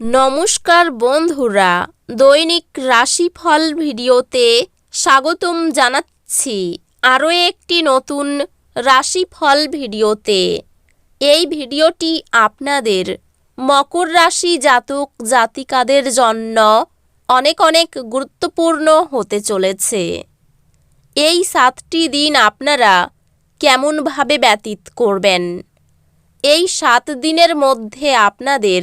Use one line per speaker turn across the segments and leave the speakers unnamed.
নমস্কার বন্ধুরা, দৈনিক রাশিফল ভিডিওতে স্বাগতম জানাচ্ছি আরও একটি নতুন রাশিফল ভিডিওতে। এই ভিডিওটি আপনাদের মকর রাশি জাতক জাতিকাদের জন্য অনেক অনেক গুরুত্বপূর্ণ হতে চলেছে। এই সাতটি দিন আপনারা কেমনভাবে ব্যতীত করবেন? এই সাত দিনের মধ্যে আপনাদের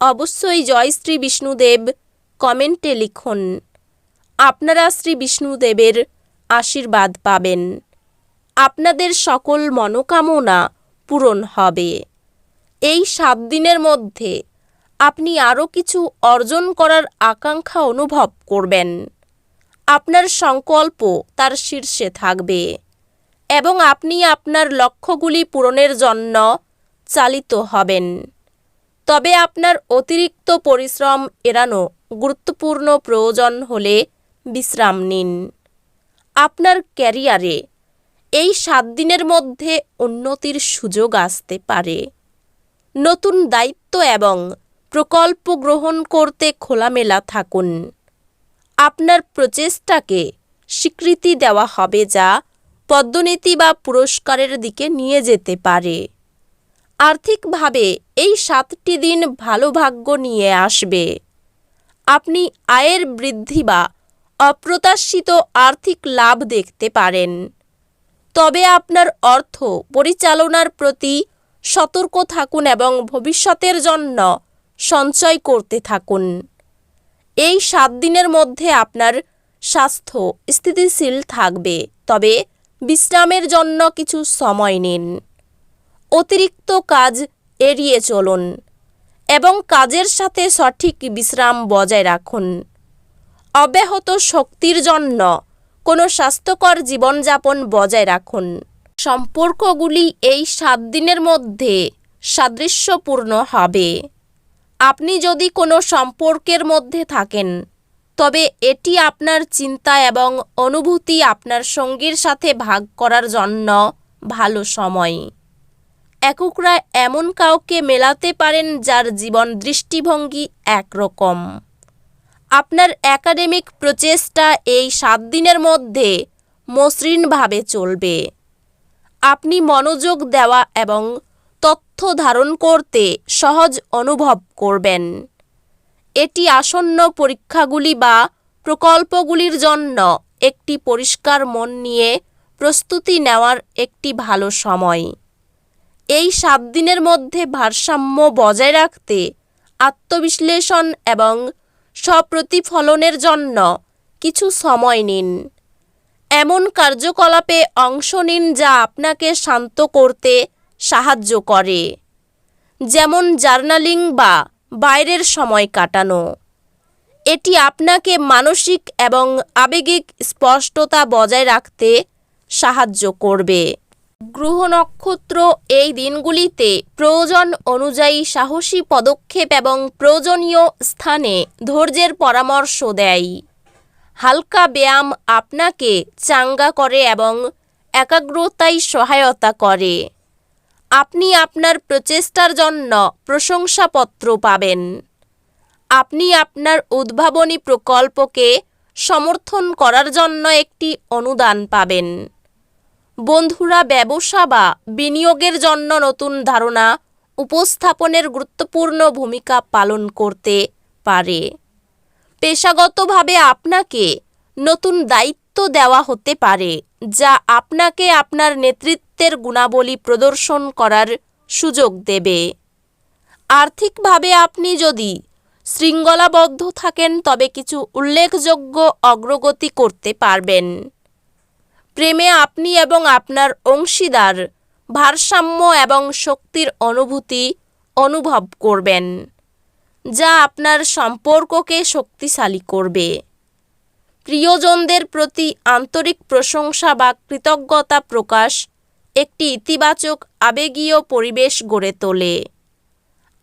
অবশ্যই জয় শ্রী বিষ্ণুদেব কমেন্টে লিখুন। আপনারা শ্রী বিষ্ণুদেবের আশীর্বাদ পাবেন। আপনাদের সকল মনোকামনা পূরণ হবে। এই সাত দিনের মধ্যে আপনি আরও কিছু অর্জন করার আকাঙ্ক্ষা অনুভব করবেন। আপনার সংকল্প তার শীর্ষে থাকবে এবং আপনি আপনার লক্ষ্যগুলি পূরণের জন্য চালিত হবেন। তবে আপনার অতিরিক্ত পরিশ্রম এড়ানো গুরুত্বপূর্ণ প্রয়োজন হলে বিশ্রাম নিন। আপনার ক্যারিয়ারে এই সাত দিনের মধ্যে উন্নতির সুযোগ আসতে পারে। নতুন দায়িত্ব এবং প্রকল্প গ্রহণ করতে খোলামেলা থাকুন। আপনার প্রচেষ্টাকে স্বীকৃতি দেওয়া হবে যা পদ্মনীতি বা পুরস্কারের দিকে নিয়ে যেতে পারে। আর্থিকভাবে এই সাতটি দিন ভালো ভাগ্য নিয়ে আসবে। আপনি আয়ের বৃদ্ধি বা অপ্রত্যাশিত আর্থিক লাভ দেখতে পারেন। তবে আপনার অর্থ পরিচালনার প্রতি সতর্ক থাকুন এবং ভবিষ্যতের জন্য সঞ্চয় করতে থাকুন। এই সাত দিনের মধ্যে আপনার স্বাস্থ্য স্থিতিশীল থাকবে, তবে বিশ্রামের জন্য কিছু সময় নিন। অতিরিক্ত কাজ এড়িয়ে চলুন এবং কাজের সাথে সঠিক বিশ্রাম বজায় রাখুন। অব্যাহত শক্তির জন্য কোনো স্বাস্থ্যকর জীবনযাপন বজায় রাখুন। সম্পর্কগুলি এই সাত দিনের মধ্যে সাদৃশ্যপূর্ণ হবে। আপনি যদি কোনো সম্পর্কের মধ্যে থাকেন, তবে এটি আপনার চিন্তা এবং অনুভূতি আপনার সঙ্গীর সাথে ভাগ করার জন্য ভালো সময়। এককরা এমন কাউকে মেলাতে পারেন যার জীবন দৃষ্টিভঙ্গি একরকম। আপনার একাডেমিক প্রচেষ্টা এই সাত দিনের মধ্যে মসৃণভাবে চলবে। আপনি মনোযোগ দেওয়া এবং তথ্য ধারণ করতে সহজ অনুভব করবেন। এটি আসন্ন পরীক্ষাগুলি বা প্রকল্পগুলির জন্য একটি পরিষ্কার মন নিয়ে প্রস্তুতি নেওয়ার একটি ভালো সময়। এই সাত দিনের মধ্যে ভারসাম্য বজায় রাখতে, আত্মবিশ্লেষণ এবং স্বপ্রতিফলনের জন্য কিছু সময় নিন। এমন কার্যকলাপে অংশ নিন যা আপনাকে শান্ত করতে সাহায্য করে। যেমন জার্নালিং বা বাইরের সময় কাটানো। এটি আপনাকে মানসিক এবং আবেগিক স্পষ্টতা বজায় রাখতে সাহায্য করবে। গ্রহ নক্ষত্র এই দিনগুলিতে প্রয়োজন অনুযায়ী সাহসী পদক্ষেপ এবং প্রয়োজনীয় স্থানে ধৈর্যের পরামর্শ দেয়। হালকা ব্যায়াম আপনাকে চাঙ্গা করে এবং একাগ্রতায় সহায়তা করে। আপনি আপনার প্রচেষ্টার জন্য প্রশংসাপত্র পাবেন। আপনি আপনার উদ্ভাবনী প্রকল্পকে সমর্থন করার জন্য একটি অনুদান পাবেন। বন্ধুরা ব্যবসা বা বিনিয়োগের জন্য নতুন ধারণা উপস্থাপনের গুরুত্বপূর্ণ ভূমিকা পালন করতে পারে। পেশাগতভাবে আপনাকে নতুন দায়িত্ব দেওয়া হতে পারে, যা আপনাকে আপনার নেতৃত্বের গুণাবলী প্রদর্শন করার সুযোগ দেবে। আর্থিকভাবে আপনি যদি শৃঙ্খলাবদ্ধ থাকেন, তবে কিছু উল্লেখযোগ্য অগ্রগতি করতে পারবেন। প্রেমে আপনি এবং আপনার অংশীদার ভারসাম্য এবং শক্তির অনুভূতি অনুভব করবেন, যা আপনার সম্পর্ককে শক্তিশালী করবে। প্রিয়জনদের প্রতি আন্তরিক প্রশংসা বা কৃতজ্ঞতা প্রকাশ একটি ইতিবাচক, আবেগীয় পরিবেশ গড়ে তোলে।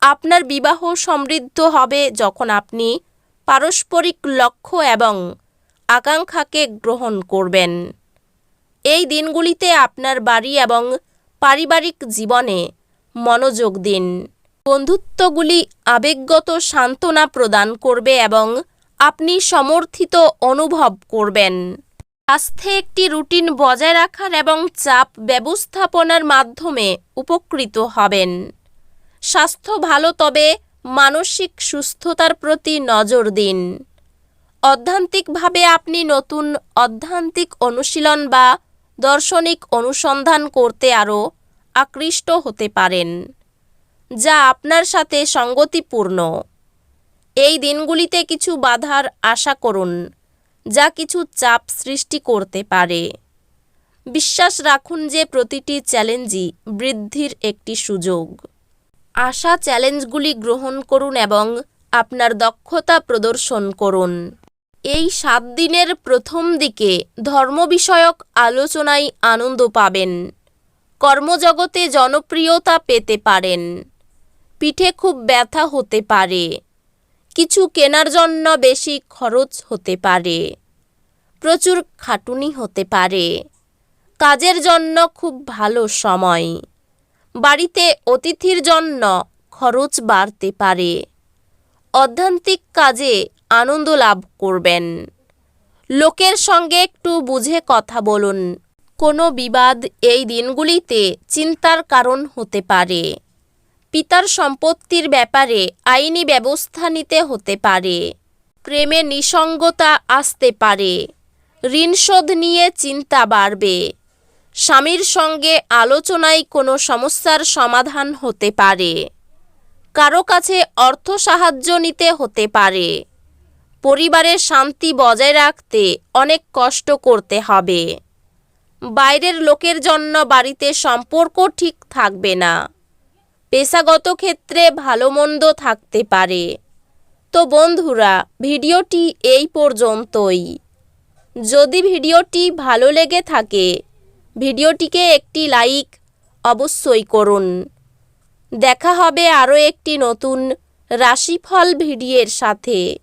আপনার বিবাহ সমৃদ্ধ হবে যখন আপনি পারস্পরিক লক্ষ্য এবং আকাঙ্ক্ষাকে গ্রহণ করবেন। এই দিনগুলিতে আপনার বাড়ি এবং পারিবারিক জীবনে মনোযোগ দিন। বন্ধুত্বগুলি আবেগগত সান্ত্বনা প্রদান করবে এবং আপনি সমর্থিত অনুভব করবেন। স্বাস্থ্যে একটি রুটিন বজায় রাখার এবং চাপ ব্যবস্থাপনার মাধ্যমে উপকৃত হবেন। স্বাস্থ্য ভালো, তবে মানসিক সুস্থতার প্রতি নজর দিন। অধ্যান্তিকভাবে আপনি নতুন অধ্যান্তিক অনুশীলন বা দর্শনিক অনুসন্ধান করতে আরও আকৃষ্ট হতে পারেন, যা আপনার সাথে সঙ্গতিপূর্ণ। এই দিনগুলিতে কিছু বাধার আশা করুন, যা কিছু চাপ সৃষ্টি করতে পারে। বিশ্বাস রাখুন যে প্রতিটি চ্যালেঞ্জই বৃদ্ধির একটি সুযোগ। আশা চ্যালেঞ্জগুলি গ্রহণ করুন এবং আপনার দক্ষতা প্রদর্শন করুন। এই সাত দিনের প্রথম দিকে ধর্ম বিষয়ক আলোচনায় আনন্দ পাবেন। কর্মজগতে জনপ্রিয়তা পেতে পারেন। পিঠে খুব ব্যথা হতে পারে। কিছু কেনার জন্য বেশি খরচ হতে পারে। প্রচুর খাটুনি হতে পারে। কাজের জন্য খুব ভালো সময়। বাড়িতে অতিথির জন্য খরচ বাড়তে পারে। অধ্যান্তিক কাজে আনন্দ লাভ করবেন। লোকের সঙ্গে একটু বুঝে কথা বলুন। কোনো বিবাদ এই দিনগুলিতে চিন্তার কারণ হতে পারে। পিতার সম্পত্তির ব্যাপারে আইনি ব্যবস্থা নিতে হতে পারে। প্রেমে নিসঙ্গতা আসতে পারে। ঋণ শোধ নিয়ে চিন্তা বাড়বে। স্বামীর সঙ্গে আলোচনায় কোনো সমস্যার সমাধান হতে পারে। কারও কাছে অর্থ সাহায্য নিতে হতে পারে। পরিবারের শান্তি বজায় রাখতে অনেক কষ্ট করতে হবে। বাইরের লোকের জন্য বাড়িতে সম্পর্ক ঠিক থাকবে না। পেশাগত ক্ষেত্রে ভালো মন্দ থাকতে পারে। তো বন্ধুরা, ভিডিওটি এই পর্যন্তই। যদি ভিডিওটি ভালো লেগে থাকে, ভিডিওটিকে একটি লাইক অবশ্যই করুন। দেখা হবে আরও একটি নতুন রাশিফল ভিডিওর সাথে।